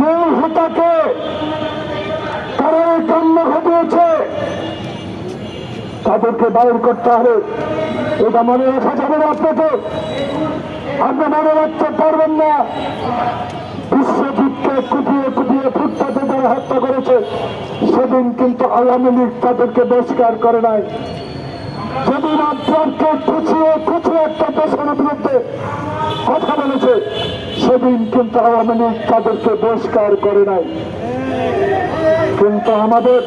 মূল হোতাকে ঘটিয়েছে। তাদেরকে বাইর করতে হবে। এটা মনে রাখা যাবে না আপনাকে আপনি মনে রাখতে পারবেন না। বিশ্বজিৎকে কুপিয়ে কুপিয়ে ফুটপাতে তারা হত্যা করেছে, সেদিন কিন্তু আওয়ামী লীগ তাদেরকে বহিষ্কার করে নাই। যেদিন আপনারকে খুঁচিয়ে খুঁচিয়ে একটা দেশের বিরুদ্ধে কথা বলেছে সেদিন কিন্তু আওয়ামী লীগ তাদেরকে বহিষ্কার করে নাই। কিন্তু আমাদের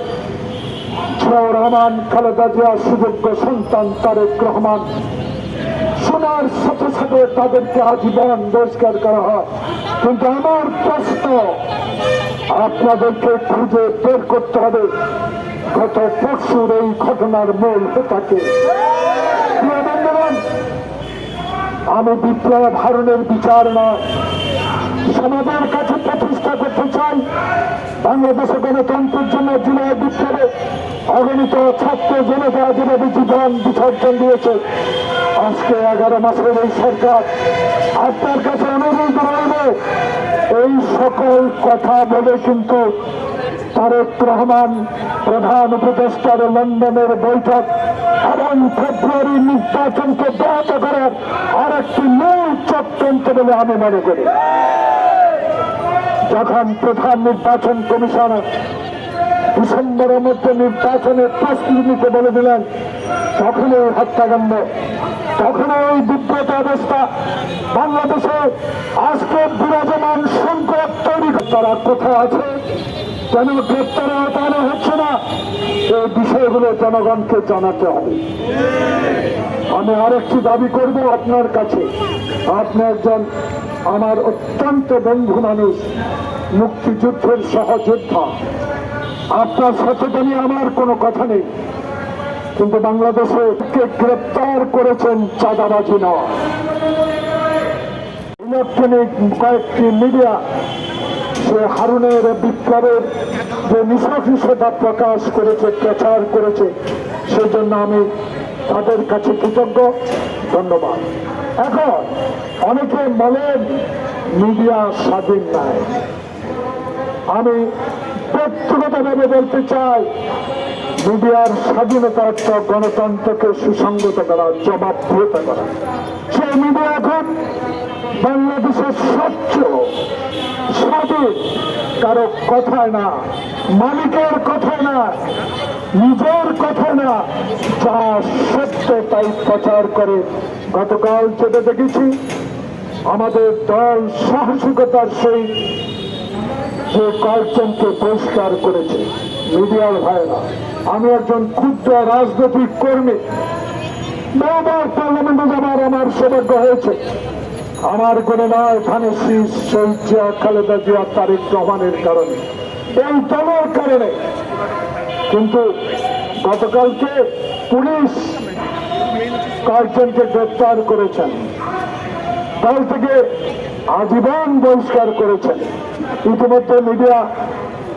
রহমান, খালেদা জিয়ার সুযোগ্য সন্তান তারেক রহমান শোনার সাথে সাথে তাদেরকে আজীবন বহিষ্কার করা হয়। কিন্তু আমার প্রশ্ন, আপনাদেরকে খুঁজে বের করতে হবে, গত পরশুর এই ঘটনার মূল হোতাকে। আমি বিপ্লব হারণের বিচার নয়। সমাজের কাছে প্রতিষ্ঠা করতে চাই। বাংলাদেশে গণতন্ত্রের জন্য জুলাই বিপ্লবে অগণিত ছাত্র জনতা যেভাবে জীবন বিসর্জন দিয়েছে। আজকে এগারো মাসের এই সরকার আপনার কাছে অনুরোধ রইবে এই সকল কথা বলে কিন্তু তারেক রহমান, প্রধান উপদেষ্টার লন্ডনের বৈঠক এবং ফেব্রুয়ারি নির্বাচনকে ব্যাহত করার আর একটি মূল চক্রান্ত বলে আমি মনে করি। যখন প্রধান নির্বাচন কমিশনার ডিসেম্বরের মধ্যে নির্বাচনের প্রস্তুতি নিতে বলে দিলেন তখন এই হত্যাকাণ্ড তখন এই বিব্রত অবস্থা বাংলাদেশে আজকে বিরাজমান সংকট তৈরি তারা কোথায় আছে। কেন গ্রেপ্তার হটানো হচ্ছে না? এই বিষয়গুলো জনগণকে জানাতে হবে। আমি আরেকটি দাবি করব আপনার কাছে। আপনি একজন আমার অত্যন্ত বন্ধু মানুষ, মুক্তিযুদ্ধের সহযোদ্ধা। আপনার সচেতনই আমার কোনো কথা নেই। কিন্তু বাংলাদেশে গ্রেপ্তার করেছেন চাঁদাবাজি নয়। ইলেকট্রনিক কয়েকটি মিডিয়া সে হারুনের বিপ্লবের যে নৃশংসতা প্রকাশ করেছে, প্রচার করেছে সেই জন্য আমি তাদের কাছে কৃতজ্ঞ। ধন্যবাদ। এখন অনেকে বলেন, মিডিয়া স্বাধীন নাই। আমি ব্যক্তিগতভাবে বলতে চাই, মিডিয়ার স্বাধীনতা অর্থ গণতন্ত্রকে সুসংগত করা, জবাবদিহিতা করা। সেই মিডিয়া এখন বাংলাদেশের স্বচ্ছ, স্বাধীন, কারও কথায় না, মালিকের কথায় না, নিজের কথা না, যা সত্য তাই প্রচার করে গতকাল যেটা দেখেছি আমাদের দল সাহসিকতার সেই যে কয়েকজনকে পরিষ্কার করেছে মিডিয়ার ভাইরা আমি একজন ক্ষুদ্র রাজনৈতিক কর্মী। বহুবার পার্লামেন্টে যাবার আমার সৌভাগ্য হয়েছে। আমার কোনো নয় ধানেশ্রী শহীদ জিয়া খালেদা জিয়া তারেক রহমানের কারণে। এই দলের কারণে। কিন্তু গতকালকে পুলিশ কয়েকজনকে গ্রেপ্তার করেছেন। দল থেকে আজীবন বহিষ্কার করেছেন। ইতিমধ্যে মিডিয়া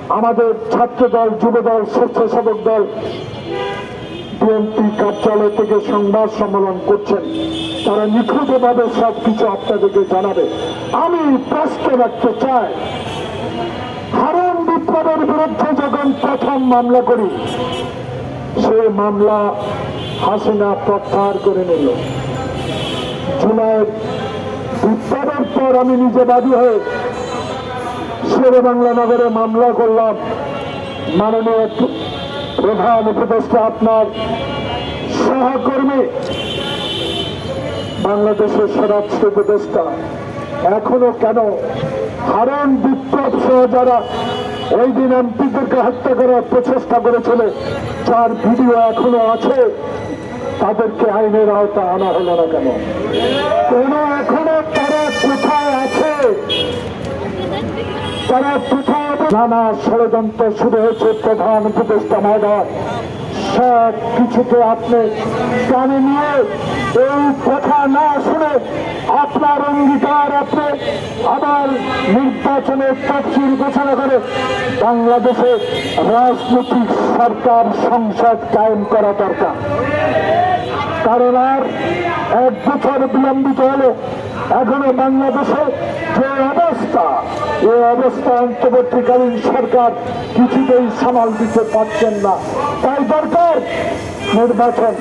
আমাদের ছাত্র দল যুব দল স্বেচ্ছাসেবক দল বিএনপি কার্যালয় থেকে সংবাদ সম্মেলন করছেন। তারা নিখুঁতভাবে সব কিছু আপনাদেরকে জানাবে। আমি প্রশ্ন রাখতে চাই, হারুন বিপ্লবের বিরুদ্ধে যখন প্রথম মামলা করি, সেই মামলা হাসিনা প্রত্যাহার করে নিল। জুলাই বিপ্লবের পর আমি নিজে বাদী হয়ে শেরে বাংলা নগরে মামলা করলাম। মাননীয় প্রধান উপদেষ্টা আপনার সহকর্মী, বাংলাদেশের স্বরাষ্ট্র উপদেষ্টা। এখনও কেন? হারণ বিপ্লব সহ যারা ওই দিন এমপিদেরকে হত্যা করার প্রচেষ্টা করেছিল, যার ভিডিও এখনও আছে, তাদেরকে আইনের আওতা আনা হলো না কেন? কেন এখনও তারা কোথায় আছে? নানা ষড়যন্ত্র শুরু হয়েছে প্রধান উপদেষ্টা মহোদয়। সব কিছুকে আপনি কানে নিয়ে এই কথা না শুনে আপনার অঙ্গীকার আপনি আবার নির্বাচনের তফসিল ঘোষণা করে বাংলাদেশে রাজনৈতিক সরকার সংসদ কায়েম করা দরকার। কারণ আর এক বছর বিলম্বিত হলে। এখনও বাংলাদেশে যে অবস্থা এই অবস্থা অন্তর্বর্তীকালীন সরকার কিছুতেই সামাল দিতে পারছেন না। তাই দরকার নির্বাচন,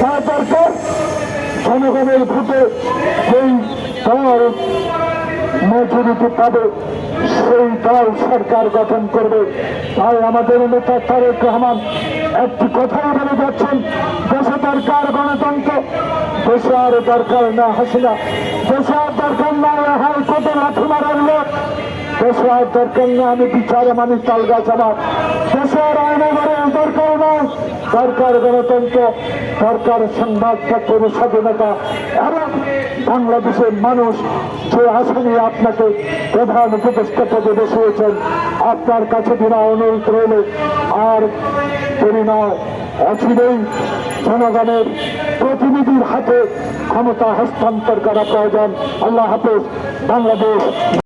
তাই দরকার জনগণের ভোটে যেই দল মেজরিটি পাবে, সেই দল সরকার গঠন করবে। তাই আমাদের নেতা তারেক রহমান একটি কথাই বলে যাচ্ছেন, দেশে দরকার গণতন্ত্র, দেশে আর দরকার না হাসিনা, দেশে আর দরকার না হাইকোর্টে লাঠি মারার লোক, দেশে আর দরকার না আমি বিচারে মানি তাল গাছ আমার, দেশে আর আইনগরের দরকার দরকার গণতন্ত্র দরকার সংবাদপত্রের স্বাধীনতা এবং বাংলাদেশের মানুষ যে আসামি আপনাকে প্রধান উপদেষ্টা পদে বসিয়েছেন আপনার কাছে বিনা অনুরোধ রইল। আর দেরি নয় অচিরেই জনগণের প্রতিনিধির হাতে ক্ষমতা হস্তান্তর করা প্রয়োজন। আল্লাহ হাফেজ, বাংলাদেশ।